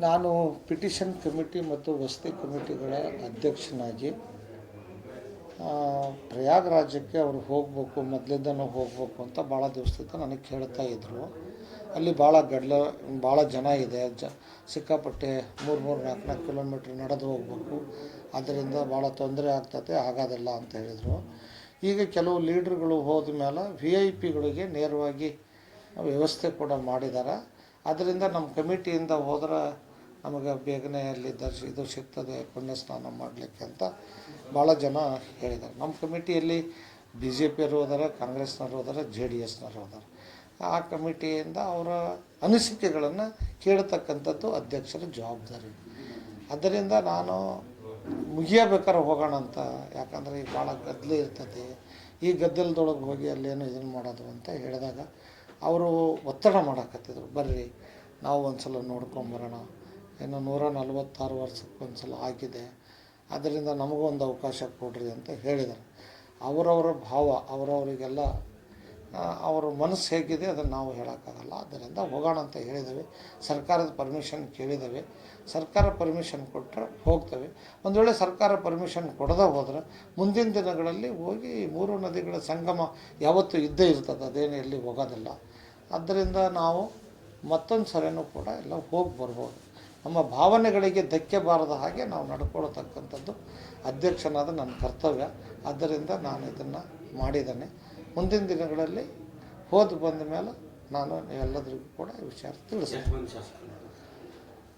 ನಾನು petition committee ಮತ್ತು ವಸತಿ ಕಮಿಟಿಗಳ ಅಧ್ಯಕ್ಷನಾಗಿ ಆ, ಪ್ರಯಾಗರಾಜಕ್ಕೆ ಅವರು ಹೋಗಬೇಕು ಮೊದಲಿಂದನೂ ಹೋಗಬೇಕು ಅಂತ ಭಾಳ ದಿವಸದಿಂದ ನನಗೆ ಕೇಳ್ತಾ ಇದ್ದರು ಅಲ್ಲಿ ಭಾಳ ಗಡ್ಲ ಭಾಳ ಜನ ಇದೆ. ಜ ಸಿಕ್ಕಾಪಟ್ಟೆ ಮೂರು ಮೂರು ನಾಲ್ಕು ನಾಲ್ಕು ಕಿಲೋಮೀಟ್ರ್ ನಡೆದು ಹೋಗ್ಬೇಕು. ಅದರಿಂದ ಭಾಳ ತೊಂದರೆ ಆಗ್ತದೆ ಆಗೋದಿಲ್ಲ ಅಂತ ಹೇಳಿದರು. ಈಗ ಕೆಲವು ಲೀಡ್ರ್ಗಳು ಹೋದ ಮೇಲೆ ವಿ ಐ ಪಿಗಳಿಗೆ ನೇರವಾಗಿ ವ್ಯವಸ್ಥೆ ಕೂಡ ಮಾಡಿದ್ದಾರೆ ಅದರಿಂದ ನಮ್ಮ ಕಮಿಟಿಯಿಂದ ಹೋದ್ರೆ ನಮಗೆ ಬೇಗನೆ ಅಲ್ಲಿ ದರ್ಶ, ಇದು ಸಿಗ್ತದೆ ಪುಣ್ಯ ಸ್ನಾನ ಮಾಡಲಿಕ್ಕೆ ಅಂತ ಭಾಳ ಜನ ಹೇಳಿದ್ದಾರೆ. ನಮ್ಮ ಕಮಿಟಿಯಲ್ಲಿ ಬಿ ಜೆ ಪಿಯವರು ಹೋದಾರೆ, ಕಾಂಗ್ರೆಸ್ನವ್ರು ಹೋದಾರೆ, ಜೆ ಡಿ ಎಸ್ನವ್ರು ಹೋದಾರೆ. ಆ ಕಮಿಟಿಯಿಂದ ಅವರ ಅನಿಸಿಕೆಗಳನ್ನು ಕೇಳ್ತಕ್ಕಂಥದ್ದು ಅಧ್ಯಕ್ಷರ ಜವಾಬ್ದಾರಿ. ಅದರಿಂದ ನಾನು ಮುಗಿಯಬೇಕಾದ್ರೆ ಹೋಗೋಣ ಅಂತ, ಯಾಕಂದರೆ ಈಗ ಭಾಳ ಗದ್ದಲ ಇರ್ತದೆ. ಈ ಗದ್ದಲದೊಳಗೆ ಹೋಗಿ ಅಲ್ಲೇನು ಇದನ್ನು ಮಾಡೋದು ಅಂತ ಹೇಳಿದಾಗ, ಅವರು ಒತ್ತಡ ಮಾಡಕತ್ತಿದ್ರು. ಬರ್ರಿ, ನಾವು ಒಂದು ಸಲ ನೋಡ್ಕೊಂಬರೋಣ. ಇನ್ನು ನೂರ ನಲವತ್ತಾರು ವರ್ಷಕ್ಕೆ ಒಂದು ಸಲ ಆಗಿದೆ. ಅದರಿಂದ ನಮಗೂ ಒಂದು ಅವಕಾಶ ಕೊಡ್ರಿ ಅಂತ ಹೇಳಿದರು ಅವರವರ ಭಾವ, ಅವರವರಿಗೆಲ್ಲ ಅವರ ಅವ್ರ ಮನಸ್ಸು ಹೇಗಿದೆ ಅದನ್ನು ನಾವು ಹೇಳೋಕ್ಕಾಗಲ್ಲ. ಅದರಿಂದ ಹೋಗೋಣ ಅಂತ ಹೇಳಿದ್ದೇವೆ. ಸರ್ಕಾರದ ಪರ್ಮಿಷನ್ ಕೇಳಿದ್ದೇವೆ. ಸರ್ಕಾರ ಪರ್ಮಿಷನ್ ಕೊಟ್ಟರೆ ಹೋಗ್ತೇವೆ. ಒಂದು ವೇಳೆ ಸರ್ಕಾರ ಪರ್ಮಿಷನ್ ಕೊಡದೇ ಹೋದರೆ ಮುಂದಿನ ದಿನಗಳಲ್ಲಿ ಹೋಗಿ ಮೂರು ನದಿಗಳ ಸಂಗಮ ಯಾವತ್ತೂ ಇದ್ದೇ ಇರ್ತದೆ. ಅದೇನು ಎಲ್ಲಿ ಹೋಗೋದಿಲ್ಲ. ಆದ್ದರಿಂದ ನಾವು ಮತ್ತೊಂದು ಸರಿನೂ ಕೂಡ ಎಲ್ಲ ಹೋಗಿ ಬರ್ಬೋದು. ನಮ್ಮ ಭಾವನೆಗಳಿಗೆ ಧಕ್ಕೆ ಬಾರದ ಹಾಗೆ ನಾವು ನಡ್ಕೊಳ್ತಕ್ಕಂಥದ್ದು ಅಧ್ಯಕ್ಷನಾದ ನನ್ನ ಕರ್ತವ್ಯ. ಆದ್ದರಿಂದ ನಾನು ಇದನ್ನು ಮಾಡಿದ್ದೇನೆ. ಮುಂದಿನ ದಿನಗಳಲ್ಲಿ ಹೋದ ಬಂದ ಮೇಲೆ ನಾನು ಎಲ್ಲದರಿಗೂ ಕೂಡ ಈ ವಿಚಾರ ತಿಳಿಸ್ತೇನೆ.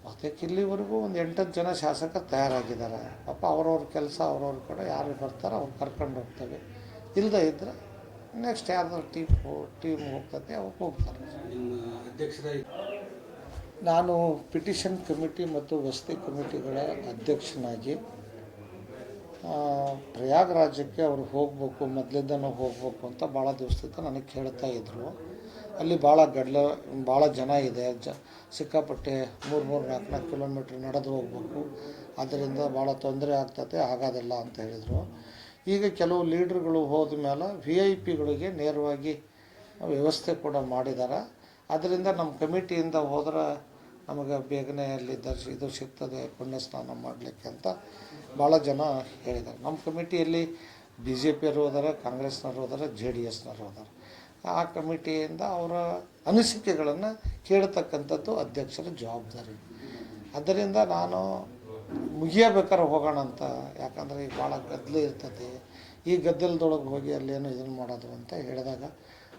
ಅದಕ್ಕೆ ಇಲ್ಲಿವರೆಗೂ ಒಂದು ಎಂಟತ್ತು ಜನ ಶಾಸಕ ತಯಾರಾಗಿದ್ದಾರೆ. ಪಾಪ ಅವ್ರವ್ರ ಕೆಲಸ ಅವ್ರವ್ರ ಕೂಡ ಯಾರು ಬರ್ತಾರೋ ಅವ್ರು ಕರ್ಕೊಂಡು ಹೋಗ್ತೇವೆ. ಇಲ್ಲದೇ ಇದ್ದರೆ ನೆಕ್ಸ್ಟ್ ಯಾರ್ದಾರು ಟೀಮ್ ಟೀಮ್ ಹೋಗ್ತದೆ ಅವ್ರು ಹೋಗ್ತಾರೆ. ನಾನು ಪಿಟಿಷನ್ ಕಮಿಟಿ ಮತ್ತು ವಸತಿ ಕಮಿಟಿಗಳ ಅಧ್ಯಕ್ಷನಾಗಿ ಪ್ರಯಾಗರಾಜಕ್ಕೆ ಅವರು ಹೋಗಬೇಕು, ಮೊದಲಿಂದನೂ ಹೋಗಬೇಕು ಅಂತ ಭಾಳ ದಿವಸದಿಂದ ನನಗೆ ಕೇಳ್ತಾ ಇದ್ದರು ಅಲ್ಲಿ ಭಾಳ ಗಡ್ಲ, ಭಾಳ ಜನ ಇದೆ. ಜ, ಸಿಕ್ಕಾಪಟ್ಟೆ ಮೂರು ಮೂರು, ನಾಲ್ಕು ನಾಲ್ಕು ಕಿಲೋಮೀಟ್ರ್ ನಡೆದು ಹೋಗ್ಬೇಕು. ಅದರಿಂದ ಭಾಳ ತೊಂದರೆ ಆಗ್ತದೆ, ಆಗೋದಿಲ್ಲ ಅಂತ ಹೇಳಿದರು. ಈಗ ಕೆಲವು ಲೀಡ್ರ್ಗಳು ಹೋದ ಮೇಲೆ ವಿ ಐ ಪಿಗಳಿಗೆ ನೇರವಾಗಿ ವ್ಯವಸ್ಥೆ ಕೂಡ ಮಾಡಿದ್ದಾರೆ ಅದರಿಂದ ನಮ್ಮ ಕಮಿಟಿಯಿಂದ ಹೋದ್ರೆ ನಮಗೆ ಬೇಗನೆ ಅಲ್ಲಿ ದರ್ಶ, ಇದು ಸಿಗ್ತದೆ ಪುಣ್ಯ ಸ್ನಾನ ಮಾಡಲಿಕ್ಕೆ ಅಂತ ಭಾಳ ಜನ ಹೇಳಿದ್ದಾರೆ. ನಮ್ಮ ಕಮಿಟಿಯಲ್ಲಿ ಬಿ ಜೆ ಪಿಯವರು ಹೋದಾರೆ, ಕಾಂಗ್ರೆಸ್ನವ್ರು ಹೋದಾರೆ, ಜೆ ಡಿ ಎಸ್ನವ್ರು ಹೋದಾರೆ. ಆ ಕಮಿಟಿಯಿಂದ ಅವರ ಅನಿಸಿಕೆಗಳನ್ನು ಕೇಳ್ತಕ್ಕಂಥದ್ದು ಅಧ್ಯಕ್ಷರ ಜವಾಬ್ದಾರಿ. ಅದರಿಂದ ನಾನು ಮುಗಿಯಬೇಕಾದ್ರೆ ಹೋಗೋಣ ಅಂತ, ಯಾಕಂದರೆ ಈಗ ಭಾಳ ಗದ್ದಲ ಇರ್ತದೆ. ಈ ಗದ್ದಲದೊಳಗೆ ಹೋಗಿ ಅಲ್ಲೇನು ಇದನ್ನು ಮಾಡೋದು ಅಂತ ಹೇಳಿದಾಗ,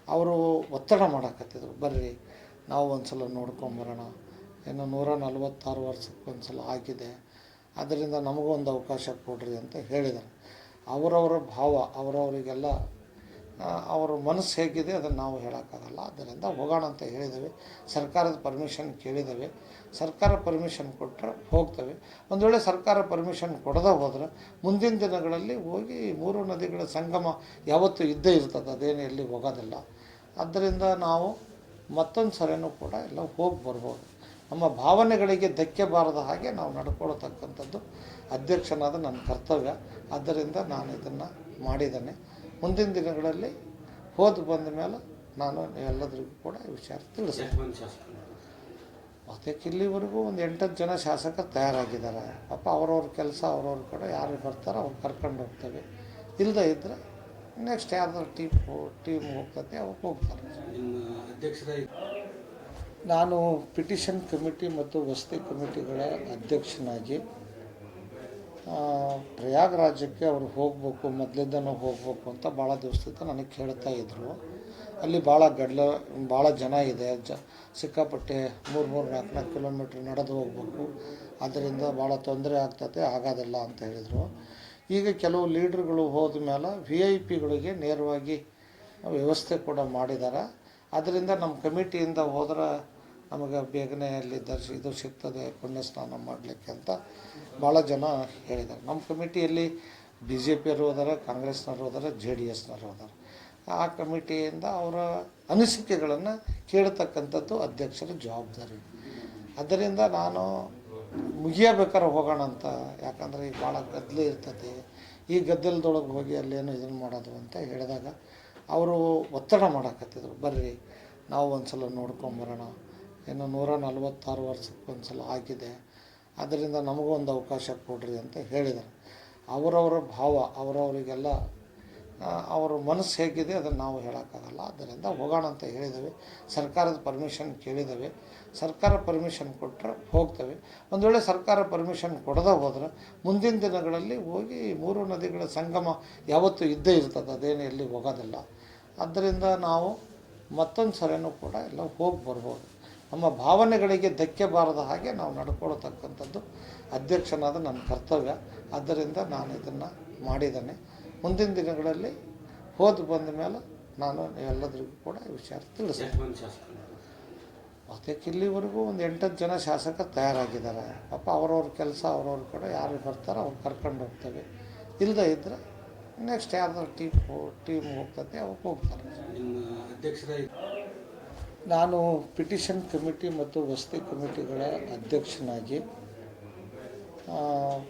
ಅವರು ಒತ್ತಡ ಮಾಡಕತ್ತಿದ್ರು. ಬರ್ರಿ, ನಾವು ಒಂದು ಸಲ ನೋಡ್ಕೊಂಬರೋಣ. ಇನ್ನು ನೂರ ನಲವತ್ತಾರು ವರ್ಷಕ್ಕೆ ಒಂದು ಸಲ ಆಗಿದೆ. ಅದರಿಂದ ನಮಗೂ ಒಂದು ಅವಕಾಶ ಕೊಡ್ರಿ ಅಂತ ಹೇಳಿದರು ಅವರವರ ಭಾವ, ಅವರವರಿಗೆಲ್ಲ ಅವರ ಅವ್ರ ಮನಸ್ಸು ಹೇಗಿದೆ ಅದನ್ನು ನಾವು ಹೇಳೋಕ್ಕಾಗಲ್ಲ. ಅದರಿಂದ ಹೋಗೋಣ ಅಂತ ಹೇಳಿದ್ದೇವೆ. ಸರ್ಕಾರದ ಪರ್ಮಿಷನ್ ಕೇಳಿದ್ದೇವೆ. ಸರ್ಕಾರ ಪರ್ಮಿಷನ್ ಕೊಟ್ಟರೆ ಹೋಗ್ತೇವೆ. ಒಂದು ವೇಳೆ ಸರ್ಕಾರ ಪರ್ಮಿಷನ್ ಕೊಡದೇ ಹೋದರೆ ಮುಂದಿನ ದಿನಗಳಲ್ಲಿ ಹೋಗಿ ಮೂರು ನದಿಗಳ ಸಂಗಮ ಯಾವತ್ತೂ ಇದ್ದೇ ಇರ್ತದೆ. ಅದೇನು ಎಲ್ಲಿ ಹೋಗೋದಿಲ್ಲ. ಆದ್ದರಿಂದ ನಾವು ಮತ್ತೊಂದು ಸರಿನೂ ಕೂಡ ಎಲ್ಲ ಹೋಗಿ ಬರ್ಬೋದು. ನಮ್ಮ ಭಾವನೆಗಳಿಗೆ ಧಕ್ಕೆ ಬಾರದ ಹಾಗೆ ನಾವು ನಡ್ಕೊಳ್ತಕ್ಕಂಥದ್ದು ಅಧ್ಯಕ್ಷನಾದ ನನ್ನ ಕರ್ತವ್ಯ. ಆದ್ದರಿಂದ ನಾನು ಇದನ್ನು ಮಾಡಿದ್ದೇನೆ. ಮುಂದಿನ ದಿನಗಳಲ್ಲಿ ಹೋದ ಬಂದ ಮೇಲೆ ನಾನು ಎಲ್ಲದರಿಗೂ ಕೂಡ ಈ ವಿಚಾರ ತಿಳಿಸ್ತೇನೆ. ಅದಕ್ಕೆ ಇಲ್ಲಿವರೆಗೂ ಒಂದು ಎಂಟತ್ತು ಜನ ಶಾಸಕರು ತಯಾರಾಗಿದ್ದಾರೆ. ಪಾಪ ಅವ್ರವ್ರ ಕೆಲಸ ಅವ್ರವ್ರ ಕಡೆ ಯಾರು ಬರ್ತಾರೋ ಅವ್ರು ಕರ್ಕೊಂಡು ಹೋಗ್ತೇವೆ. ಇಲ್ಲದೇ ಇದ್ದರೆ ನೆಕ್ಸ್ಟ್ ಯಾರ್ದಾರು ಟೀಮ್ ಟೀಮ್ ಹೋಗ್ತದೆ ಅವ್ರು ಹೋಗ್ತಾರೆ. ನಿಮ್ಮ ಅಧ್ಯಕ್ಷರ ನಾನು ಪಿಟಿಷನ್ ಕಮಿಟಿ ಮತ್ತು ವಸತಿ ಕಮಿಟಿಗಳ ಅಧ್ಯಕ್ಷನಾಗಿ ಪ್ರಯಾಗರಾಜಕ್ಕೆ ಅವರು ಹೋಗಬೇಕು, ಮೊದಲಿಂದನೂ ಹೋಗಬೇಕು ಅಂತ ಭಾಳ ದಿವಸದಿಂದ ನನಗೆ ಕೇಳ್ತಾ ಇದ್ದರು ಅಲ್ಲಿ ಭಾಳ ಗಡ್ಲ, ಭಾಳ ಜನ ಇದೆ. ಜ, ಸಿಕ್ಕಾಪಟ್ಟೆ ಮೂರು ಮೂರು, ನಾಲ್ಕು ನಾಲ್ಕು ಕಿಲೋಮೀಟ್ರ್ ನಡೆದು ಹೋಗ್ಬೇಕು. ಅದರಿಂದ ಭಾಳ ತೊಂದರೆ ಆಗ್ತದೆ, ಆಗೋದಿಲ್ಲ ಅಂತ ಹೇಳಿದರು. ಈಗ ಕೆಲವು ಲೀಡ್ರ್ಗಳು ಹೋದ ಮೇಲೆ ವಿ ಐ ಪಿಗಳಿಗೆ ನೇರವಾಗಿ ವ್ಯವಸ್ಥೆ ಕೂಡ ಮಾಡಿದ್ದಾರೆ ಅದರಿಂದ ನಮ್ಮ ಕಮಿಟಿಯಿಂದ ಹೋದ್ರೆ ನಮಗೆ ಬೇಗನೆ ಅಲ್ಲಿ ದರ್ಶ, ಇದು ಸಿಗ್ತದೆ ಪುಣ್ಯ ಸ್ನಾನ ಮಾಡಲಿಕ್ಕೆ ಅಂತ ಭಾಳ ಜನ ಹೇಳಿದ್ದಾರೆ. ನಮ್ಮ ಕಮಿಟಿಯಲ್ಲಿ ಬಿ ಜೆ ಪಿಯವರು ಹೋದಾರೆ, ಕಾಂಗ್ರೆಸ್ನವ್ರು ಹೋದಾರೆ, ಜೆ ಡಿ ಎಸ್ನವ್ರು ಹೋದಾರೆ. ಆ ಕಮಿಟಿಯಿಂದ ಅವರ ಅನಿಸಿಕೆಗಳನ್ನು ಕೇಳತಕ್ಕಂಥದ್ದು ಅಧ್ಯಕ್ಷರ ಜವಾಬ್ದಾರಿ. ಅದರಿಂದ ನಾನು ಮುಗಿಯಬೇಕಾದ್ರೆ ಹೋಗೋಣ ಅಂತ, ಯಾಕಂದರೆ ಈಗ ಭಾಳ ಗದ್ದಲ ಇರ್ತದೆ. ಈ ಗದ್ದಲದೊಳಗೆ ಹೋಗಿ ಅಲ್ಲೇನು ಇದನ್ನು ಮಾಡೋದು ಅಂತ ಹೇಳಿದಾಗ ಅವರು ಒತ್ತಡ ಮಾಡಕತ್ತಿದ್ರು. ಬರ್ರಿ, ನಾವು ಒಂದು ಸಲ ನೋಡ್ಕೊಂಬರೋಣ. ಇನ್ನು ನೂರ ನಲವತ್ತಾರು ವರ್ಷಕ್ಕೆ ಒಂದು ಸಲ ಆಗಿದೆ. ಅದರಿಂದ ನಮಗೂ ಒಂದು ಅವಕಾಶ ಕೊಡ್ರಿ ಅಂತ ಹೇಳಿದರು ಅವರವರ ಭಾವ, ಅವರವರಿಗೆಲ್ಲ ಅವರ ಮನಸ್ಸು ಹೇಗಿದೆ ಅದನ್ನು ನಾವು ಹೇಳೋಕ್ಕಾಗಲ್ಲ. ಅದರಿಂದ ಹೋಗೋಣ ಅಂತ ಹೇಳಿದ್ದೇವೆ. ಸರ್ಕಾರದ ಪರ್ಮಿಷನ್ ಕೇಳಿದ್ದೇವೆ. ಸರ್ಕಾರ ಪರ್ಮಿಷನ್ ಕೊಟ್ಟರೆ ಹೋಗ್ತೇವೆ. ಒಂದು ವೇಳೆ ಸರ್ಕಾರ ಪರ್ಮಿಷನ್ ಕೊಡದೆ ಹೋದರೆ ಮುಂದಿನ ದಿನಗಳಲ್ಲಿ ಹೋಗಿ ಮೂರು ನದಿಗಳ ಸಂಗಮ ಯಾವತ್ತೂ ಇದ್ದೇ ಇರ್ತದೆ. ಅದೇನು ಎಲ್ಲಿ ಹೋಗೋದಿಲ್ಲ. ಆದ್ದರಿಂದ ನಾವು ಮತ್ತೊಂದು ಸರಿನೂ ಕೂಡ ಎಲ್ಲ ಹೋಗಿ ಬರ್ಬೋದು. ನಮ್ಮ ಭಾವನೆಗಳಿಗೆ ಧಕ್ಕೆ ಬಾರದ ಹಾಗೆ ನಾವು ನಡ್ಕೊಳ್ತಕ್ಕಂಥದ್ದು ಅಧ್ಯಕ್ಷನಾದ ನನ್ನ ಕರ್ತವ್ಯ. ಆದ್ದರಿಂದ ನಾನು ಇದನ್ನು ಮಾಡಿದ್ದೇನೆ. ಮುಂದಿನ ದಿನಗಳಲ್ಲಿ ಹೋದ ಬಂದ ಮೇಲೆ ನಾನು ಎಲ್ಲದರಿಗೂ ಕೂಡ ಈ ವಿಚಾರ ತಿಳಿಸ್ತೇನೆ. ಎಷ್ಟು ಅದಕ್ಕೆ ಇಲ್ಲಿವರೆಗೂ ಒಂದು ಎಂಟತ್ತು ಜನ ಶಾಸಕರು ತಯಾರಾಗಿದ್ದಾರೆ. ಪಾಪ ಅವರವ್ರ ಕೆಲಸ ಅವ್ರವ್ರ ಕಡೆ ಯಾರು ಬರ್ತಾರೋ ಅವ್ರು ಕರ್ಕೊಂಡು ಹೋಗ್ತೇವೆ. ಇಲ್ಲದೇ ಇದ್ದರೆ ನೆಕ್ಸ್ಟ್ ಯಾರ್ದಾರು ಟೀಮ್ ಟೀಮ್ ಹೋಗ್ತದೆ ಅವ್ರು ಹೋಗ್ತಾರೆ. ನಾನು ಪಿಟಿಷನ್ ಕಮಿಟಿ ಮತ್ತು ವಸತಿ ಕಮಿಟಿಗಳ ಅಧ್ಯಕ್ಷನಾಗಿ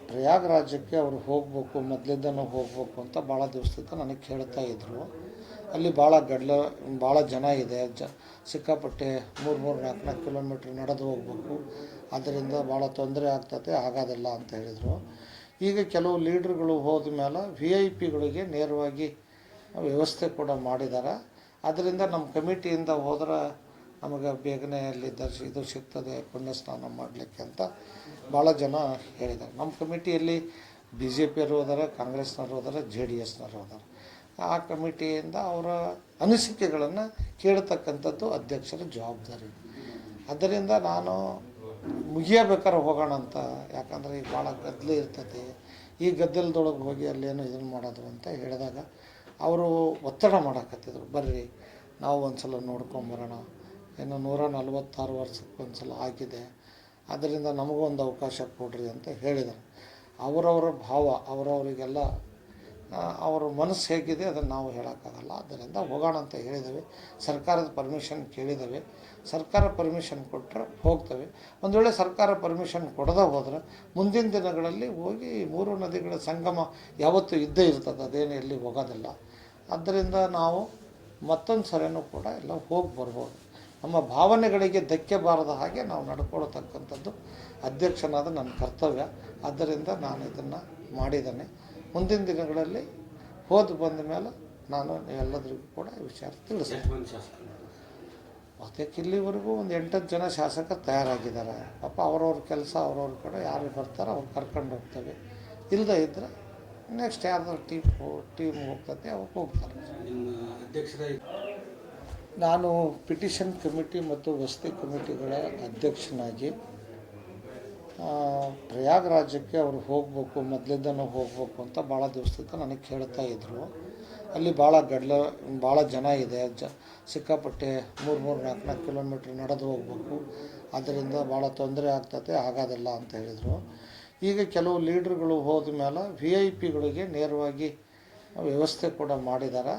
ಪ್ರಯಾಗ್ರಾಜ್ಯಕ್ಕೆ ಅವರು ಹೋಗಬೇಕು, ಮೊದಲಿಂದನೂ ಹೋಗಬೇಕು ಅಂತ ಭಾಳ ದಿವಸದಿಂದ ನನಗೆ ಕೇಳ್ತಾ ಇದ್ದರು ಅಲ್ಲಿ ಭಾಳ ಗಡ್ಲ, ಭಾಳ ಜನ ಇದೆ. ಜ, ಸಿಕ್ಕಾಪಟ್ಟೆ ಮೂರು ಮೂರು, ನಾಲ್ಕು ನಾಲ್ಕು ಕಿಲೋಮೀಟ್ರ್ ನಡೆದು ಹೋಗ್ಬೇಕು. ಅದರಿಂದ ಭಾಳ ತೊಂದರೆ ಆಗ್ತದೆ ಆಗೋದಿಲ್ಲ ಅಂತ ಹೇಳಿದರು. ಈಗ ಕೆಲವು ಲೀಡ್ರ್ಗಳು ಹೋದ ಮೇಲೆ ವಿ ಐ ಪಿಗಳಿಗೆ ನೇರವಾಗಿ ವ್ಯವಸ್ಥೆ ಕೂಡ ಮಾಡಿದ್ದಾರೆ ಅದರಿಂದ ನಮ್ಮ ಕಮಿಟಿಯಿಂದ ಹೋದ್ರೆ ನಮಗೆ ಬೇಗನೆ ಅಲ್ಲಿ ದರ್ಶ, ಇದು ಸಿಗ್ತದೆ ಪುಣ್ಯ ಸ್ನಾನ ಮಾಡಲಿಕ್ಕೆ ಅಂತ ಭಾಳ ಜನ ಹೇಳಿದ್ದಾರೆ. ನಮ್ಮ ಕಮಿಟಿಯಲ್ಲಿ ಬಿ ಜೆ ಪಿಯವರು ಹೋದಾರೆ, ಕಾಂಗ್ರೆಸ್ನವ್ರು ಹೋದಾರೆ, ಜೆ ಡಿ ಎಸ್ನವರು ಹೋದಾರೆ. ಆ ಕಮಿಟಿಯಿಂದ ಅವರ ಅನಿಸಿಕೆಗಳನ್ನು ಕೇಳ್ತಕ್ಕಂಥದ್ದು ಅಧ್ಯಕ್ಷರ ಜವಾಬ್ದಾರಿ. ಅದರಿಂದ ನಾನು ಮುಗಿಯಬೇಕಾದ್ರೆ ಹೋಗೋಣ ಅಂತ, ಯಾಕಂದರೆ ಈಗ ಭಾಳ ಗದ್ದಲ ಇರ್ತೈತಿ. ಈ ಗದ್ದಲದೊಳಗೆ ಹೋಗಿ ಅಲ್ಲೇನು ಇದನ್ನು ಮಾಡೋದು ಅಂತ ಹೇಳಿದಾಗ, ಅವರು ಒತ್ತಡ ಮಾಡಕತ್ತಿದ್ರು. ಬರ್ರಿ, ನಾವು ಒಂದು ಸಲ ನೋಡ್ಕೊಂಬರೋಣ. ಇನ್ನು ನೂರ ನಲವತ್ತಾರು ವರ್ಷಕ್ಕೆ ಒಂದು ಸಲ ಆಗಿದೆ. ಅದರಿಂದ ನಮಗೂ ಒಂದು ಅವಕಾಶ ಕೊಡ್ರಿ ಅಂತ ಹೇಳಿದರು. ಅವರವರ ಭಾವ, ಅವರವರಿಗೆಲ್ಲ ಅವರ ಮನಸ್ಸು ಹೇಗಿದೆ ಅದನ್ನು ನಾವು ಹೇಳೋಕ್ಕಾಗಲ್ಲ. ಅದರಿಂದ ಹೋಗೋಣ ಅಂತ ಹೇಳಿದ್ದೇವೆ. ಸರ್ಕಾರದ ಪರ್ಮಿಷನ್ ಕೇಳಿದ್ದೇವೆ. ಸರ್ಕಾರ ಪರ್ಮಿಷನ್ ಕೊಟ್ಟರೆ ಹೋಗ್ತೇವೆ. ಒಂದು ವೇಳೆ ಸರ್ಕಾರ ಪರ್ಮಿಷನ್ ಕೊಡದೆ ಹೋದರೆ ಮುಂದಿನ ದಿನಗಳಲ್ಲಿ ಹೋಗಿ ಮೂರು ನದಿಗಳ ಸಂಗಮ ಯಾವತ್ತೂ ಇದ್ದೇ ಇರ್ತದೆ. ಅದೇನು ಎಲ್ಲಿ ಹೋಗೋದಿಲ್ಲ. ಆದ್ದರಿಂದ ನಾವು ಮತ್ತೊಂದು ಸರಿನೂ ಕೂಡ ಎಲ್ಲ ಹೋಗಿ ಬರ್ಬೋದು. ನಮ್ಮ ಭಾವನೆಗಳಿಗೆ ಧಕ್ಕೆ ಬಾರದ ಹಾಗೆ ನಾವು ನಡ್ಕೊಳ್ತಕ್ಕಂಥದ್ದು ಅಧ್ಯಕ್ಷನಾದ ನನ್ನ ಕರ್ತವ್ಯ. ಆದ್ದರಿಂದ ನಾನು ಇದನ್ನು ಮಾಡಿದ್ದೇನೆ. ಮುಂದಿನ ದಿನಗಳಲ್ಲಿ ಹೋದ ಬಂದ ಮೇಲೆ ನಾನು ಎಲ್ಲದರಿಗೂ ಕೂಡ ವಿಚಾರ ತಿಳಿಸ್ತೇನೆ. ಅದಕ್ಕೆ ಇಲ್ಲಿವರೆಗೂ ಒಂದು ಎಂಟತ್ತು ಜನ ಶಾಸಕರು ತಯಾರಾಗಿದ್ದಾರೆ. ಪಾಪ ಅವ್ರವ್ರ ಕೆಲಸ, ಅವ್ರವ್ರ ಕಡೆ ಯಾರು ಬರ್ತಾರೋ ಅವ್ರು ಕರ್ಕೊಂಡು ಹೋಗ್ತವೆ. ಇಲ್ಲದೇ ಇದ್ದರೆ ನೆಕ್ಸ್ಟ್ ಯಾರ್ದಾರು ಟೀಮ್ ಟೀಮ್ ಹೋಗ್ತದೆ, ಅವ್ರು ಹೋಗ್ತಾರೆ. ನಾನು ಪಿಟಿಷನ್ ಕಮಿಟಿ ಮತ್ತು ವಸತಿ ಕಮಿಟಿಗಳ ಅಧ್ಯಕ್ಷನಾಗಿ ಪ್ರಯಾಗರಾಜಕ್ಕೆ ಅವರು ಹೋಗಬೇಕು, ಮೊದಲಿಂದನೂ ಹೋಗಬೇಕು ಅಂತ ಭಾಳ ದಿವಸದಿಂದ ನನಗೆ ಕೇಳ್ತಾ ಇದ್ದರು ಅಲ್ಲಿ ಭಾಳ ಗಡ್ಲ, ಭಾಳ ಜನ ಇದೆ. ಜ, ಸಿಕ್ಕಾಪಟ್ಟೆ ಮೂರು ಮೂರು ನಾಲ್ಕು ನಾಲ್ಕು ಕಿಲೋಮೀಟ್ರ್ ನಡೆದು ಹೋಗ್ಬೇಕು. ಅದರಿಂದ ಭಾಳ ತೊಂದರೆ ಆಗ್ತದೆ ಆಗೋದಿಲ್ಲ ಅಂತ ಹೇಳಿದರು. ಈಗ ಕೆಲವು ಲೀಡ್ರ್ಗಳು ಹೋದ ಮೇಲೆ ವಿ ಐ ಪಿಗಳಿಗೆ ನೇರವಾಗಿ ವ್ಯವಸ್ಥೆ ಕೂಡ ಮಾಡಿದ್ದಾರೆ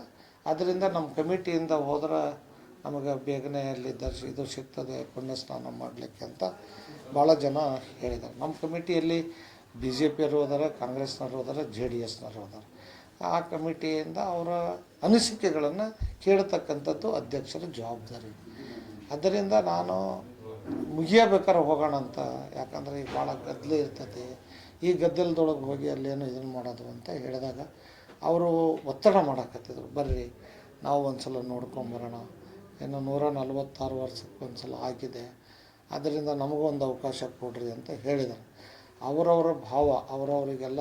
ಅದರಿಂದ ನಮ್ಮ ಕಮಿಟಿಯಿಂದ ಹೋದ್ರೆ ನಮಗೆ ಬೇಗನೆ ಅಲ್ಲಿ ದರ್ಶ, ಇದು ಸಿಗ್ತದೆ ಪುಣ್ಯ ಸ್ನಾನ ಮಾಡಲಿಕ್ಕೆ ಅಂತ ಭಾಳ ಜನ ಹೇಳಿದ್ದಾರೆ. ನಮ್ಮ ಕಮಿಟಿಯಲ್ಲಿ ಬಿ ಜೆ ಪಿಯವರು ಹೋದಾರೆ, ಕಾಂಗ್ರೆಸ್ನವರು ಹೋದಾರೆ, ಜೆ ಡಿ ಎಸ್ನವರು ಹೋದಾರೆ. ಆ ಕಮಿಟಿಯಿಂದ ಅವರ ಅನಿಸಿಕೆಗಳನ್ನು ಕೇಳತಕ್ಕಂಥದ್ದು ಅಧ್ಯಕ್ಷರ ಜವಾಬ್ದಾರಿ. ಅದರಿಂದ ನಾನು ಮುಗಿಯಬೇಕಾದ್ರೆ ಹೋಗೋಣ ಅಂತ, ಯಾಕಂದರೆ ಈಗ ಭಾಳ ಗದ್ದಲ ಇರ್ತೈತಿ ಈ ಗದ್ದಲದೊಳಗೆ ಹೋಗಿ ಅಲ್ಲೇನು ಇದನ್ನು ಮಾಡೋದು ಅಂತ ಹೇಳಿದಾಗ ಅವರು ಒತ್ತಡ ಮಾಡಕತ್ತಿದ್ರು. ಬರ್ರಿ, ನಾವು ಒಂದು ಸಲ ನೋಡ್ಕೊಂಬರೋಣ. ಇನ್ನು ನೂರ ನಲವತ್ತಾರು ವರ್ಷಕ್ಕೆ ಸಲ ಆಗಿದೆ. ಅದರಿಂದ ನಮಗೂ ಒಂದು ಅವಕಾಶ ಕೊಡ್ರಿ ಅಂತ ಹೇಳಿದರು. ಅವರವರ ಭಾವ, ಅವರವರಿಗೆಲ್ಲ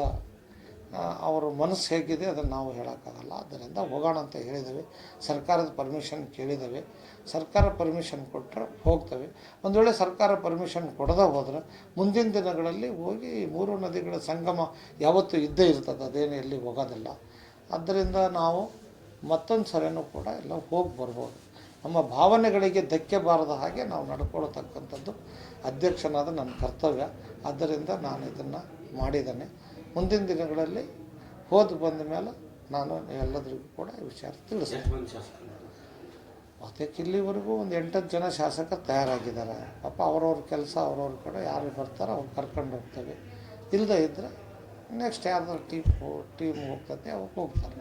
ಅವರ ಮನಸ್ಸು ಹೇಗಿದೆ ಅದನ್ನು ನಾವು ಹೇಳೋಕ್ಕಾಗಲ್ಲ. ಅದರಿಂದ ಹೋಗೋಣ ಅಂತ ಹೇಳಿದ್ದೇವೆ. ಸರ್ಕಾರದ ಪರ್ಮಿಷನ್ ಕೇಳಿದ್ದೇವೆ. ಸರ್ಕಾರ ಪರ್ಮಿಷನ್ ಕೊಟ್ಟರೆ ಹೋಗ್ತವೆ. ಒಂದು ವೇಳೆ ಸರ್ಕಾರ ಪರ್ಮಿಷನ್ ಕೊಡದೆ ಹೋದರೆ ಮುಂದಿನ ದಿನಗಳಲ್ಲಿ ಹೋಗಿ ಮೂರು ನದಿಗಳ ಸಂಗಮ ಯಾವತ್ತೂ ಇದ್ದೇ ಇರ್ತದೆ. ಅದೇನು ಎಲ್ಲಿ ಹೋಗೋದಿಲ್ಲ. ಆದ್ದರಿಂದ ನಾವು ಮತ್ತೊಂದು ಸರಿನೂ ಕೂಡ ಎಲ್ಲ ಹೋಗಿ ಬರ್ಬೋದು. ನಮ್ಮ ಭಾವನೆಗಳಿಗೆ ಧಕ್ಕೆ ಬಾರದ ಹಾಗೆ ನಾವು ನಡ್ಕೊಳ್ಳತಕ್ಕಂಥದ್ದು ಅಧ್ಯಕ್ಷನಾದ ನನ್ನ ಕರ್ತವ್ಯ. ಆದ್ದರಿಂದ ನಾನು ಇದನ್ನು ಮಾಡಿದ್ದೇನೆ. ಮುಂದಿನ ದಿನಗಳಲ್ಲಿ ಹೋದ ಬಂದ ಮೇಲೆ ನಾನು ಎಲ್ಲದರಿಗೂ ಕೂಡ ಈ ವಿಚಾರ ತಿಳಿಸ್ತೇನೆ. ಅದಕ್ಕೆ ಇಲ್ಲಿವರೆಗೂ ಒಂದು ಎಂಟತ್ತು ಜನ ಶಾಸಕ ತಯಾರಾಗಿದ್ದಾರೆ. ಪಾಪ ಅವ್ರವ್ರ ಕೆಲಸ ಅವ್ರವ್ರ ಕಡೆ ಯಾರು ಬರ್ತಾರೋ ಅವ್ರು ಕರ್ಕೊಂಡು ಹೋಗ್ತೇವೆ. ಇಲ್ಲದೇ ಇದ್ದರೆ ನೆಕ್ಸ್ಟ್ ಯಾರ್ದಾರು ಟೀಮ್ ಟೀಮ್ ಹೋಗ್ತದೆ ಅವ್ರು ಹೋಗ್ತಾರೆ.